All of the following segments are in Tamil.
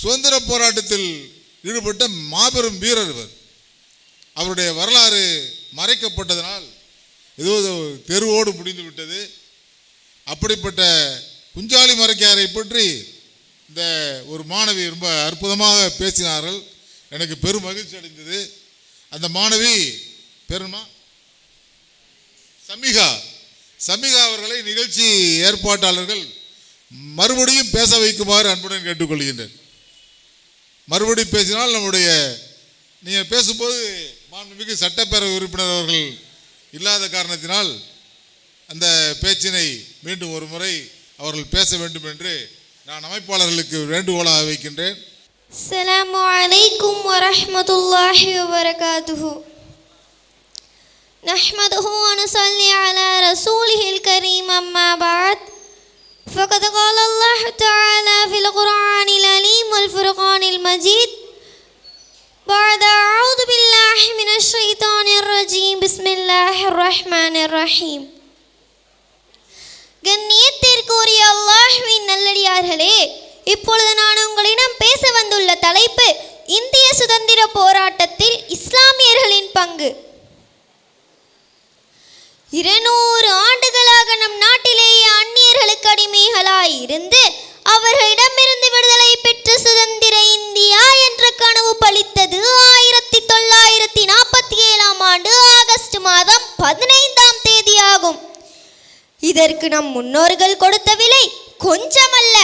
சுதந்திர போராட்டத்தில் ஈடுபட்ட மாபெரும் வீரர் இவர். அவருடைய வரலாறு மறைக்கப்பட்டதனால் ஏதோ தெருவோடு முடிந்து விட்டது. அப்படிப்பட்ட குஞ்சாலி மறைக்காரை பற்றி இந்த ஒரு மாணவி ரொம்ப அற்புதமாக பேசினார்கள். எனக்கு பெரும் மகிழ்ச்சி அடைந்தது. அந்த மாணவி பெருமா சமிகா. சமிகா அவர்களை நிகழ்ச்சி ஏற்பாட்டாளர்கள் மறுபடியும் பேச வைக்குமாறு அன்புடன் கேட்டுக்கொள்கின்றேன். மறுபடியும் பேசினால் நம்முடைய நீங்கள் பேசும்போது மாண்புமிகு சட்டப்பேரவை உறுப்பினர் அவர்கள் இல்லாத காரணத்தினால் அந்த பேச்சினை மீண்டும் ஒரு முறை அவர்கள் பேச வேண்டும் என்று நான் அமைப்பாளர்களுக்கு வேண்டுகோளாக வைக்கின்றேன் السلام عليكم ورحمة الله وبركاته نحمده ونصلي على رسوله الكريم أما بعد فقد قال الله تعالى في القرآن العليم والفرقان المجيد بعد أعوذ بالله من الشيطان الرجيم بسم الله الرحمن الرحيم கண்ணியத்திற்குரிய அல்லாஹ்வின் நல்லடியார்களே இப்பொழுது நான் உங்களிடம் பேச வந்துள்ள தலைப்பு இந்திய சுதந்திர போராட்டத்தில் இஸ்லாமியர்களின் பங்கு இருநூறு ஆண்டுகளாக நம் நாட்டிலேயே அந்நியர்களுக்கு அடிமைகளாய் இருந்து அவர்களிடமிருந்து விடுதலை பெற்ற சுதந்திர இந்தியா என்ற கனவு பலித்தது ஆயிரத்தி தொள்ளாயிரத்தி நாற்பத்தி ஏழாம் ஆண்டு ஆகஸ்ட் மாதம் பதினைந்தாம் தேதியாகும். இதற்கு நம் முன்னோர்கள் கொடுத்த விலை கொஞ்சமல்ல.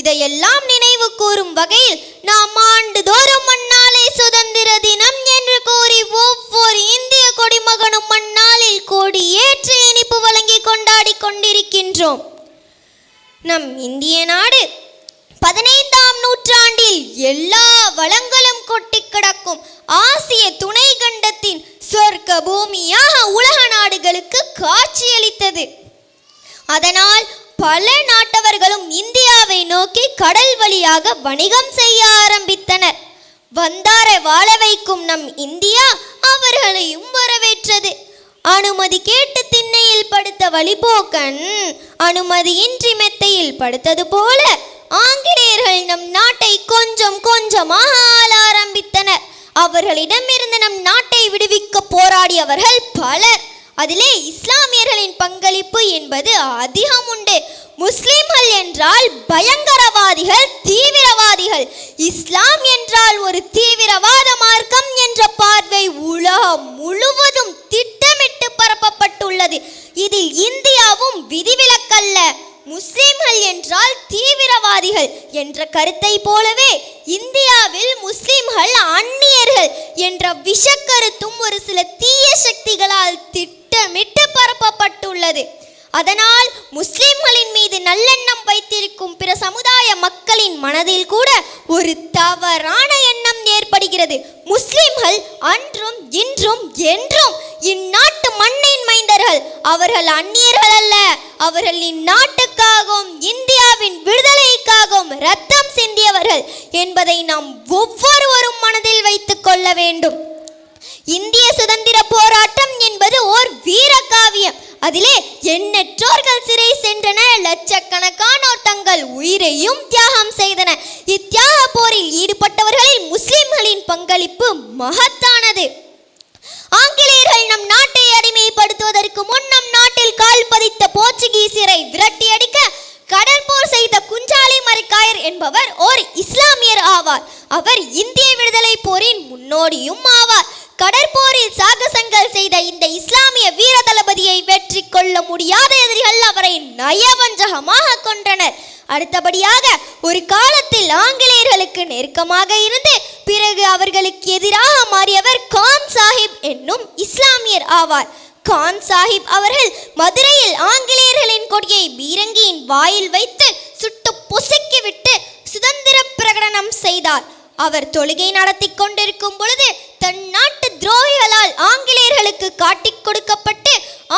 இதையெல்லாம் நினைவு கூறும் வகையில் நாம் ஆண்டுதோறும் அந்நாளை சுதந்திர தினம் என்று கூறி ஒவ்வொரு இந்திய குடிமகனும் அந்நாளில் கொடி ஏற்று இனிப்பு வழங்கி கொண்டாடி கொண்டிருக்கின்றோம். நம் இந்திய நாடு பதினைந்தாம் நூற்றாண்டில் எல்லா வளங்களும் கொட்டி கிடக்கும் ஆசிய துணை கண்டத்தின் சொர்க்க பூமியாக உலக நாடுகளுக்கு காட்சியளித்தது. அதனால் பல நாட்டவர்களும் இந்தியாவை நோக்கி கடல் வழியாக வணிகம் செய்ய ஆரம்பித்தனர். வந்தாரை வாழ வைக்கும் நம் இந்தியா அவர்களையும் வரவேற்றது. அனுமதி கேட்டு திண்ணையில் படுத்த வழிபோக்கன் அனுமதியின்றி மெத்தையில் படுத்தது போல ஆங்கிலேயர்கள் நம் நாட்டை கொஞ்சம் கொஞ்சமாக ஆள ஆரம்பித்தனர். அவர்களிடமிருந்து நம் நாட்டை விடுவிக்க போராடியவர்கள் பலர். அதிலே இஸ்லாமியர்களின் பங்களிப்பு என்பது அதிகம் உண்டு. முஸ்லிம்கள் என்றால் பயங்கரவாதிகள் தீவிரவாதிகள். இஸ்லாம் என்றால் ஒரு தீ மார்க்கம் என்ற பார்வை உலகம் முழுவதும் திட்டமிட்டு பரப்பப்பட்டுள்ளது இதில் இந்தியாவும் விதிவிலக்கல்ல முஸ்லிம்கள் என்றால் தீவிரவாதிகள் என்ற கருத்தை போலவே இந்தியாவில் முஸ்லிம்கள் அந்நியர்கள் என்ற விஷக்கருத்தும் ஒரு சில தீய சக்திகளால் திட்டமிட்டு பரப்பப்பட்டுள்ளது. அதனால் முஸ்லிம்களின் மீது நல்லெண்ணம் வைத்திருக்கும் பிற சமுதாய மக்களின் மனதில் கூட ஒரு தவறான எண்ணம் ஏற்படுகிறது. முஸ்லிம்கள் அன்றும் இன்றும் என்றும் இந்நாட்டு மண்ணின் மைந்தர்கள். அவர்கள் அந்நியர்கள் அல்ல அவர்கள் இந்நாட்டுக்காகவும் இந்தியாவின் விடுதலைக்காகவும் ரத்த சிந்தியவர்கள் என்பதை நாம் ஒவ்வொருவரும் மனதில் வைத்துக் கொள்ள வேண்டும். இந்திய சுதந்திர போராட்டம் என்பது ஓர் வீர காவியம் அதிலே எண்ணற்றோர்கள் சிறை சென்றனர் லட்சக்கணக்கானோர் தங்கள் உயிரையும் தியாகம் செய்தனர் இத்தியாக போரில் ஈடுபட்டவர்களில் முஸ்லிம்களின் பங்களிப்பு மகத்தானது ஆங்கிலேயர்கள் நம் நாட்டை அடிமைப்படுத்துவதற்கு முன் நம் நாட்டில் கால் பதித்த போர்ச்சுகீசியரை விரட்டி அடிக்க கடற்போர் செய்த குஞ்சாலி மரைக்காயர் என்பவர் ஓர் இஸ்லாமியர் ஆவார் அவர் இந்திய விடுதலை போரின் முன்னோடியும் ஆவார் கடற்போரில் சாகசங்கள் செய்த இந்த இஸ்லாமிய வீர தளபதியை வெற்றி கொள்ள முடியாத எதிரிகள் அவரை நயவஞ்சகமாக கொன்றனர் அடுத்தபடியாக ஒரு காலத்தில் ஆங்கிலேயர்களுக்கு நெருக்கமாக இருந்து பிறகு அவர்களுக்கு எதிராக மாறியவர் கான் சாஹிப் என்னும் இஸ்லாமியர் ஆவார். கான் சாஹிப் அவர்கள் மதுரையில் ஆங்கிலேயர்களின் கொடியை பீரங்கியின் வாயில் வைத்து சுட்டு பொசுக்கிவிட்டு சுதந்திர பிரகடனம் செய்தார். அவர் தொழுகை நடத்தி கொண்டிருக்கும் பொழுது தன் நாட்டு துரோகிகளால் ஆங்கிலேயர்களுக்கு காட்டிக் கொடுக்கப்பட்டு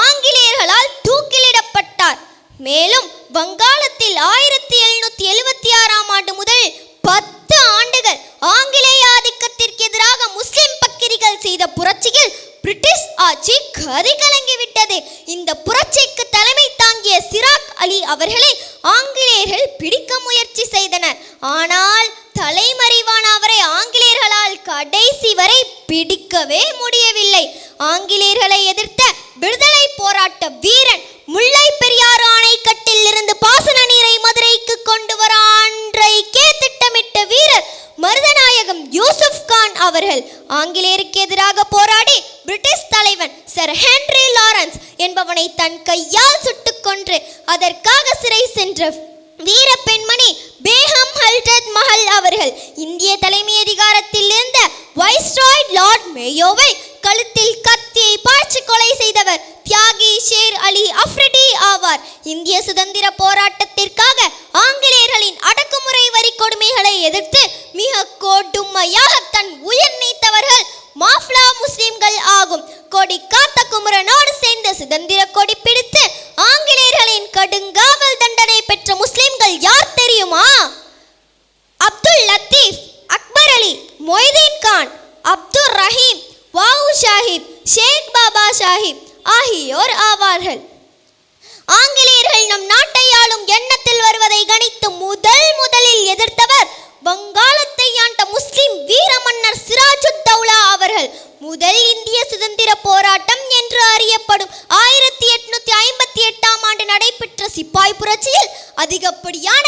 ஆங்கிலேயர்களால் தூக்கிலிடப்பட்டார். மேலும் வங்காளத்தில் ஆயிரத்தி எழுநூத்தி எழுபத்தி ஆறாம் ஆண்டு முதல் பத்து ஆண்டுகள் ஆங்கிலேய ஆதிக்கத்திற்கு எதிராக முஸ்லிம் பக்கிரிகள் செய்த புரட்சியில் பிரிட்டிஷ் ஆட்சி கதி கலங்கிவிட்டது இந்த புரட்சிக்கு தலைமை தாங்கிய சிராக் அலி அவர்களை ஆங்கிலேயர்கள் பிடிக்க முயற்சி செய்தனர். ஆனால் தலைமறைவான அவரை ஆங்கிலேயர்களால் கடைசி வரை பிடிக்கவே முடியவில்லை. ஆங்கிலேயர்களை எதிர்த்த விடுதலை போராட்ட வீரன் முல்லை பெரியாறு அணைக்கட்டில் இருந்து பாசன நீரை மதுரைக்கு கொண்டு வர அன்றைக்கே திட்டமிட்ட வீரர் மருதநாயகம் யூசுப் கான் அவர்கள் ஆங்கிலேயருக்கு எதிராக போராடி பிரிட்டிஷ் தலைவன் சர் ஹென்ரி லாரன்ஸ் என்பவனை தன் கையால் சுட்டுக் கொன்று அதற்காக சிறை சென்ற வீர பெண்மணி பேகம் ஹல்டட் மஹல் அவர்கள் இந்திய தலைமை அதிகாரத்தில் இருந்த வைஸ்ராய் லார்ட் மேயோவை கழுத்தில் கத் சக்தியை பாய்ச்சி கொலை செய்தவர் தியாகி ஷேர் அலி அஃப்ரிடி ஆவார். இந்திய சுதந்திர போராட்டத்திற்காக ஆங்கிலேயர்களின் அடக்குமுறை வரி கொடுமைகளை எதிர்த்து மிக கொடுமையாக தன் உயிர் நீத்தவர்கள் மாஃப்லா முஸ்லிம்கள் ஆகும். கொடி காத்த குமரனோடு சேர்ந்து சுதந்திர கொடி பிடித்து பாபா ஆகியோர் ஆவார்கள். ஆங்கிலேயர்கள் நம் நாட்டை ஆளும் எண்ணத்தில் வருவதை கணித்து முதல் முதலில் எதிர்த்தவர் வங்காளத்தை ஆண்ட முஸ்லிம் வீர மன்னர் சிராஜுத் தௌலா அவர்கள். முதல் இந்திய சுதந்திர போராட்டம் என்று அறியப்படும் ஆயிரத்தி எட்நூத்தி ஐம்பத்தி எட்டாம் ஆண்டு நடைபெற்ற சிப்பாய் புரட்சியில் அதிகப்படியான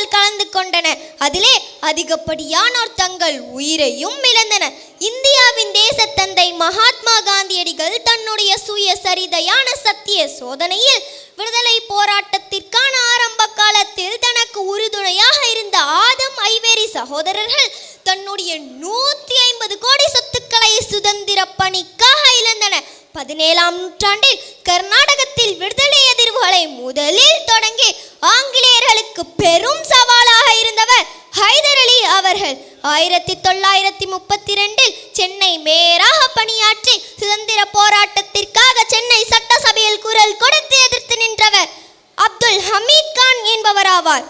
இஸ்லாமியர்கள் கலந்து கொண்டனர் அதிலே அதிகப்படியானோர் தங்கள் உயிரையும் இழந்தனர் இந்தியாவின் தேச தந்தை மகாத்மா காந்தியடிகள் தன்னுடைய சுயசரிதையான சத்திய சோதனையில் விடுதலை போராட்டத்திற்கான ஆரம்ப காலத்தில் தனக்கு உறுதுணையாக இருந்த ஆதம் ஐவேரி சகோதரர்கள் தன்னுடைய நூத்தி ஐம்பது கோடி சொத்துக்களை சுதந்திர பணிக்காக இழந்தனர் பதினேழாம் நூற்றாண்டில் கர்நாடகத்தில் விடுதலை எதிர்வுகளை முதலில் தொடங்கி ஆயிரத்தி தொள்ளாயிரத்தி முப்பத்தி ரெண்டில் சென்னை மேயராக பணியாற்றி சுதந்திர போராட்டத்திற்காக சென்னை சட்டசபையில் குரல் கொடுத்து எதிர்த்து நின்றவர் அப்துல் ஹமீத் கான் என்பவர் ஆவார்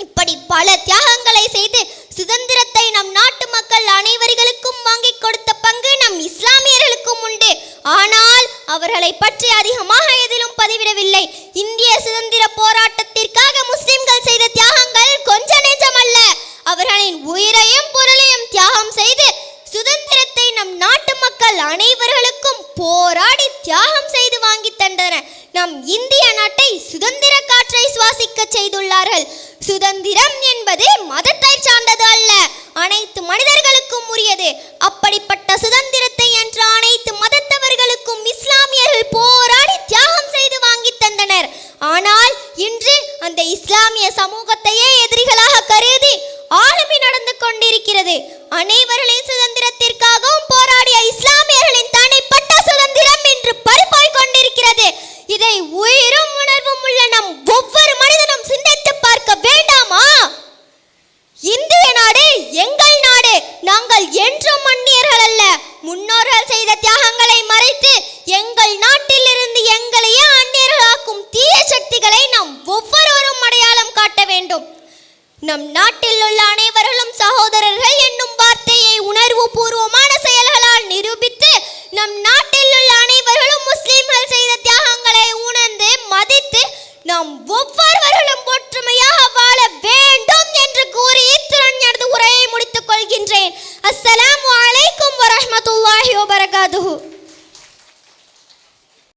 இப்படி பல தியாகங்களை செய்து சுதந்திரத்தை நம் நாட்டு மக்கள் அனைவர்களுக்கும் வாங்கி கொடுத்த பங்கு நம் இஸ்லாமியர்களுக்கும் உண்டு. ஆனால் அவர்களை பற்றி அதிகமாக எதிலும் பதிவிடவில்லை. இந்திய சுதந்திர போராட்டத்திற்காக முஸ்லிம்கள் செய்த தியாகங்கள் கொஞ்ச நெஞ்சமல்ல. அவர்களின் உயிரை பொருளையும் தியாகம் செய்து சுதந்திரத்தை நம் நாட்டு மக்கள் அனைவர்களுக்கும் போராடி தியாகம் செய்து வாங்கி தந்தனர் நம் இந்திய நாட்டை சுதந்திர காற்றை சுவாசிக்க செய்துள்ளார்கள். சுதந்திரம் என்பது மதத்தை சார்ந்தது அல்ல அனைத்து மனிதர்களுக்கும் உரியது. செய்த தியாகங்களை மறைத்து எங்கள் நாட்டிலிருந்து எங்களையே அந்நியர்களாக்கும் தீய சக்திகளை நாம் ஒவ்வொருவரும் அடையாளம் காட்ட வேண்டும். நம் நாட்டில் உள்ள அனைவர்களும் சகோதரர்கள் என்னும் வார்த்தையை உணர்வு பூர்வமான செயல்களால் நிரூபித்து நம் நாட்டில்